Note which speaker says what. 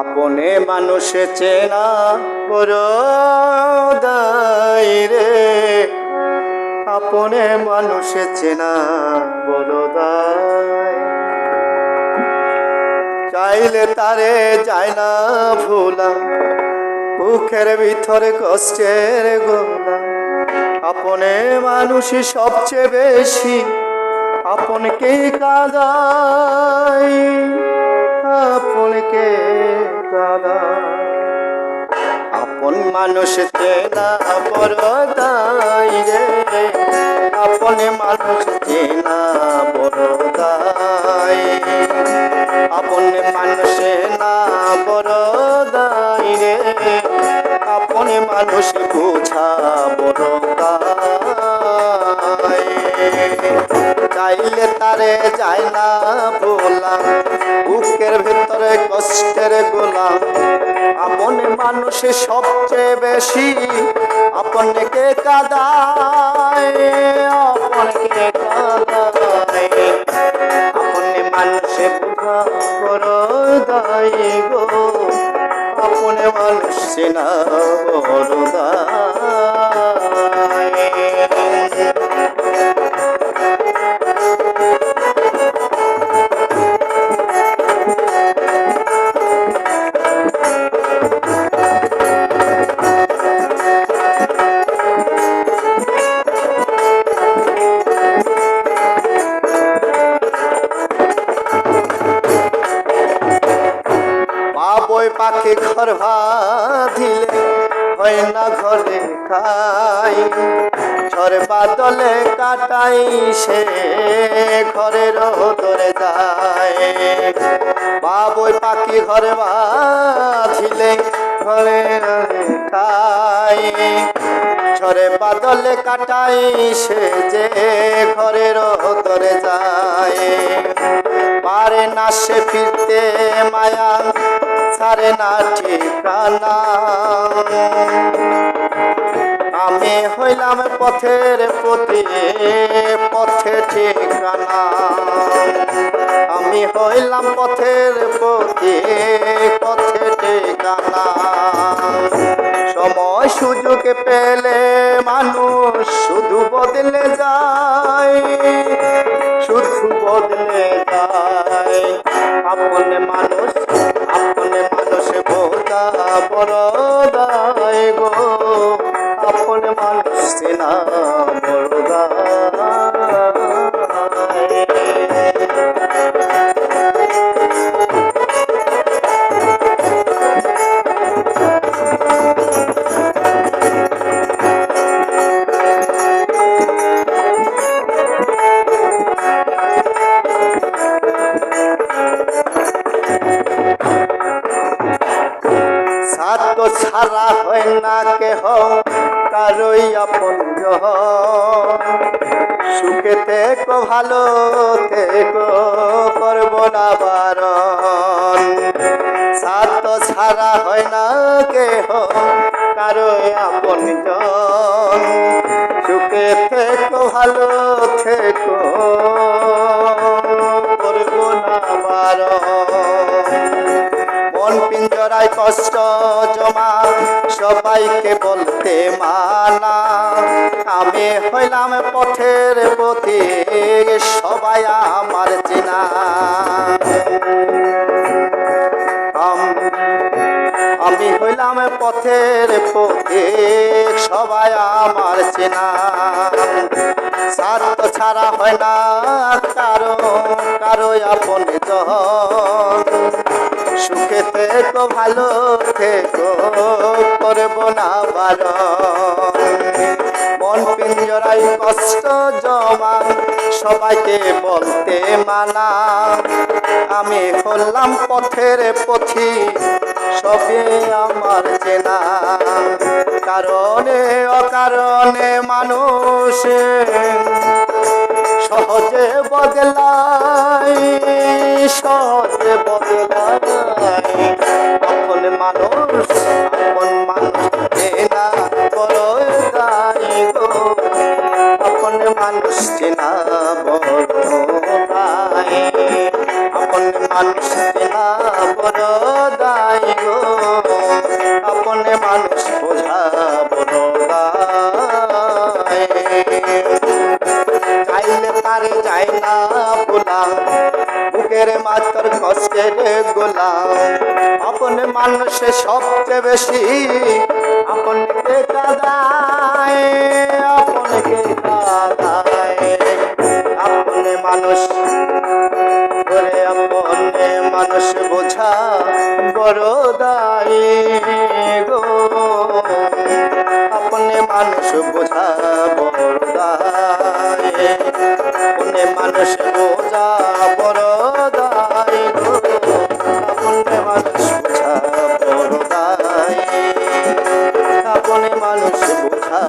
Speaker 1: আপনে মানুষে চেনা বড় রে। আপনে মানুষে চেনা বড় চাইলে তারে যায় না ভুলা, বুকের ভিতরে কষ্টের গোলা। আপনে মানুষই সবচেয়ে বেশি আপনকে কাদাই। আপনকে কাদাই আপন মানুষ চেনা বড় দায় রে। আপন মানুষ চেনা বড় দায় আপন মানুষে না বড় দায় রে। আপন মানুষ বুঝা বড় দায় চাইলে তারে যায় না ভোলা বুকের ভেতরে কষ্টের গোলা আপন মানুষে সবচেয়ে বেশি আপনকে কাদায়? আপনকে কাদায়? আপনি মানুষে বুঝা বড় দায় গো। আপনি মানুষ চেনা বড় ঘর বাঁধিলে হয় ঘরে খাই। ঝড় বাদলে কাটাই সে ঘরের ধরে যায়। বাবই পাখি ঘরে বাঁধিলে, ঘরে ঝড়ে বাদলে কাটাই সে যে ঘরের ধরে যায়। পারে না সে ফিরতে মায়া, ছাড়ে না ঠিকানা। আমি হইলাম পথের প্রতি, পথে ঠিকানা। আমি হইলাম পথের প্রতি, পথে ঠিকানা। সুযোগ পেলে মানুষ শুধু বদলে যায়, শুধু বদলে যায়। আপন মানুষ আপন মানুষ বোধা বড় হয় না কেহ কারই আপন সুখে থেকো, ভালো থেকো, করব না বারণ। সাত ছাড়া হয় না কেহ, কারই আপন সুখে থেকো, ভালো থেকো, করব না বারণ। মন কষ্ট জমা, সবাইকে বলতে মানা। আমি হইলাম পথের প্রতি সবাই আমার চেনা। আম- হইলাম পথের পথে, সবাই আমার চেনা। স্বার্থ ছাড়া হয় না কারও কারও আপন জন। সুখে থেকো ভালো থেকো, করব না বারণ মন পিঞ্জরাই কষ্ট জমা, সবাইকে বলতে মানা। আমি হলাম পথের পথি সবে আমার চেনা। কারণে, অকারণে মানুষ সহজে বদলাই মানুষ চেনা বড় দায় আপন গো। আপনে মানুষ বোঝা বড় দায় চাইলে তারে যায় না ভোলা। বুকের মাতর কষ্টের গোলাম আপনে মানুষে সবচেয়ে বেশি আপনকে কাদায় আপনকে মানুষ বোঝা বড় দায় গো। আপনি মানুষ বোঝা বড় দায়। আপনি মানুষ বোঝা বড় দায় গো। আপনি মানুষ বোঝা বড় দায়। আপনি মানুষ বোঝা